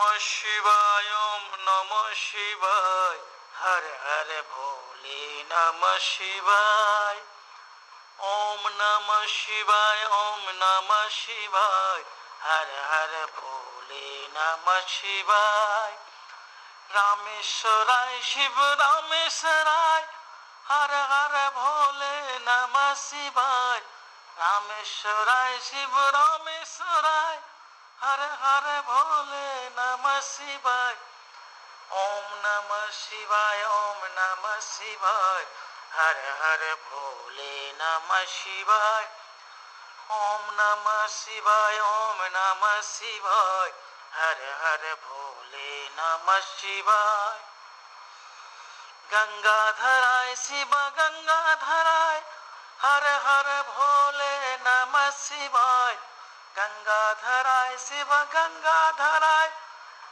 নম শিবায় নম শিবায়। হর হর ভোলে নম শিবায়। ওম নম শিবায়, ওম নম শিবায়। হর হর ভোলে নম শিবায়। রামেশ্বরায়, শিব রামেশ্বরায়। হর হর ভোলে নম শিবায়। রামেশ্বরায়, শিব রামেশ্বরায়। হর হর ভোলে শিবায়। ওম নম শিবায়, ওম নম শিবায়। হর হর ভোলে নম শিবায়। ওম নম শিবায়, ওম নম শিবায়। হর হর ভোলে নম শিবায়। গঙ্গাধরায় শিব গঙ্গাধরায় হর হর ভোলে নম শিবায়। গঙ্গাধরায় শিব গঙ্গাধরায়